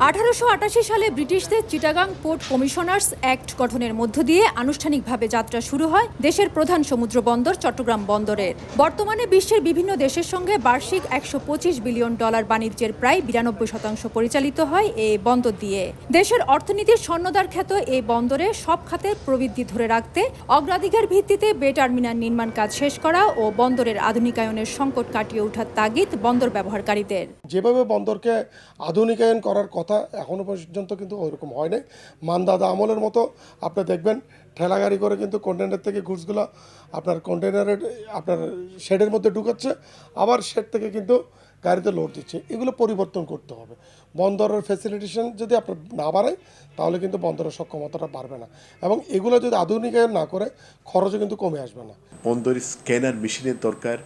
আঠারোশো আটাশি সালে ব্রিটিশদের চিটাগাং পোর্ট কমিশনার্স অ্যাক্ট গঠনের মধ্য দিয়ে আনুষ্ঠানিকভাবে যাত্রা শুরু হয় দেশের প্রধান সমুদ্র বন্দর চট্টগ্রাম বন্দরের। বর্তমানে বিশ্বের বিভিন্ন দেশের সঙ্গে বার্ষিক একশো পঁচিশ বিলিয়ন ডলার বাণিজ্যের প্রায় বিরানব্বই শতাংশ পরিচালিত হয় এই বন্দর দিয়ে। দেশের অর্থনীতির স্বর্ণদার খ্যাত এই বন্দরে সব খাতের প্রবৃদ্ধি ধরে রাখতে, অগ্রাধিকার ভিত্তিতে বে টার্মিনাল নির্মাণ কাজ শেষ করা ও বন্দরের আধুনিকায়নের সংকট কাটিয়ে ওঠার তাগিদ বন্দর ব্যবহারকারীদের। যেভাবে বন্দরকে আধুনিকায়ন করার কথা এখনও পর্যন্ত কিন্তু ওইরকম হয় নাই। মানদাদা আমলের মতো আপনি দেখবেন ঠেলা গাড়ি করে কিন্তু কন্টেনার থেকে ঘুষগুলো আপনার কন্টেনারের আপনার শেডের মধ্যে ঢুকাচ্ছে, আবার শেড থেকে কিন্তু গাড়িতে লোড দিচ্ছে। এগুলো পরিবর্তন করতে হবে। বন্দরের ফ্যাসিলিটেশন যদি আপনার না বাড়ায় তাহলে কিন্তু বন্দরের সক্ষমতাটা বাড়বে না। এবং এগুলো যদি আধুনিকায়ন না করে, খরচও কিন্তু কমে আসবে না। বন্দরে স্ক্যানার মেশিনের দরকার।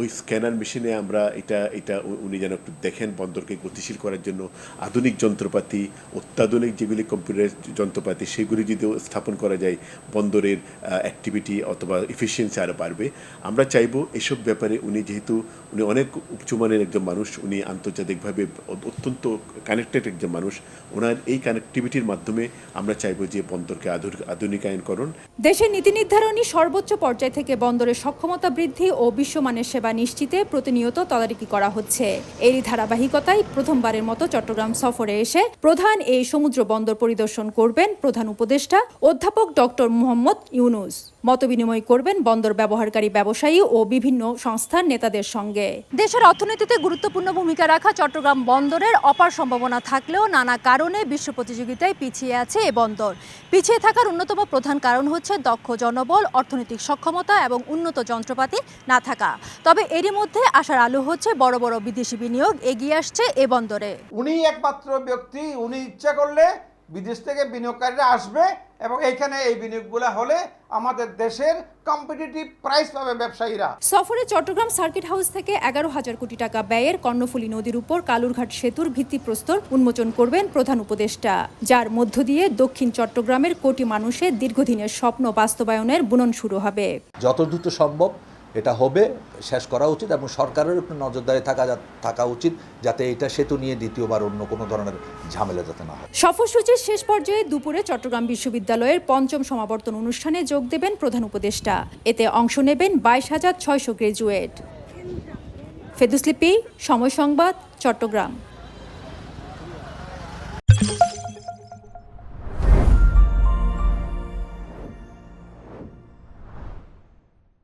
ওই স্ক্যানার মেশিনে আমরা এটা এটা উনি যেন একটু দেখেন বন্দরকে গতিশীল করার জন্য। আধুনিক যন্ত্রপাতি, অত্যাধুনিক যেগুলি কম্পিউটার যন্ত্রপাতি, সেগুলি যদি স্থাপন করা যায় বন্দরের অ্যাক্টিভিটি অথবা এফিসিয়েন্সি আরও বাড়বে। আমরা চাইব এসব ব্যাপারে উনি যেহেতু, উনি অনেক উচ্চমানের একজন মানুষ, উনি আন্তর্জাতিকভাবে অত্যন্ত কানেক্টেড একজন মানুষ, ওনার এই কানেক্টিভিটির মাধ্যমে আমরা চাইব যে বন্দরকে আধুনিক আধুনিকায়নকরণ। দেশের নীতি নির্ধারণী সর্বোচ্চ পর্যায় থেকে বন্দরের সক্ষমতা বৃদ্ধি ও বিশ্বমানের সেবা নিশ্চিতে প্রতিনিয়ত তদারকি করা হচ্ছে। এরই ধারাবাহিকতায় প্রথমবারের মতো চট্টগ্রাম সফরে এসে প্রধান এই সমুদ্র বন্দর পরিদর্শন করবেন প্রধান উপদেষ্টা অধ্যাপক ডক্টর মোহাম্মদ ইউনুস। মতবিনিময় করবেন বন্দর ব্যবহারকারী ব্যবসায়ী ও বিভিন্ন সংস্থার নেতাদের সঙ্গে। দেশের অর্থনীতিতে গুরুত্বপূর্ণ ভূমিকা রাখা চট্টগ্রাম বন্দরের অপার সম্ভাবনা থাকলেও নানা কারণে বিশ্ব প্রতিযোগিতায় পিছিয়ে আছে এ বন্দর। পিছিয়ে থাকার অন্যতম প্রধান কারণ হচ্ছে দক্ষ জনবল অর্থনৈতিক সক্ষমতা এবং উন্নত যন্ত্রপাতি না থাকা। তবে এরই মধ্যে আশার আলো হচ্ছে বড় বড় বিদেশি বিনিয়োগ এগিয়ে আসছে এ বন্দরে। উনি একমাত্র ব্যক্তি উনি ইচ্ছা করলে বিদেশ থেকে বিনিয়োগকারীরা আসবে এবং এইখানে এই বিনিয়োগগুলো হলে আমাদের দেশের কম্পিটিটিভ প্রাইস পাবে ব্যবসায়ীরা। সফরে চট্টগ্রাম সার্কিট হাউস থেকে এগারো হাজার কোটি টাকা ব্যয়ের কর্ণফুলী নদীর উপর কালুরঘাট সেতুর ভিত্তিপ্রস্তর উন্মোচন করবেন প্রধান উপদেষ্টা। যার মধ্য দিয়ে দক্ষিণ চট্টগ্রামের কোটি মানুষের দীর্ঘদিনের স্বপ্ন বাস্তবায়নের বুনন শুরু হবে। যত দ্রুত সম্ভব এটা হবে, শেষ করা উচিত এবং সরকারের একটু নজরদারি থাকা থাকা উচিত যাতে এটা সেতু নিয়ে দ্বিতীয়বার অন্য কোনো ধরনের ঝামেলা যাতে না হয়। সফরসূচির শেষ পর্যায়ে দুপুরে চট্টগ্রাম বিশ্ববিদ্যালয়ের পঞ্চম সমাবর্তন অনুষ্ঠানে যোগ দেবেন প্রধান উপদেষ্টা। এতে অংশ নেবেন বাইশ হাজার ছয়শো গ্রাজুয়েট। ফেদুসলিপি সময় সংবাদ, চট্টগ্রাম।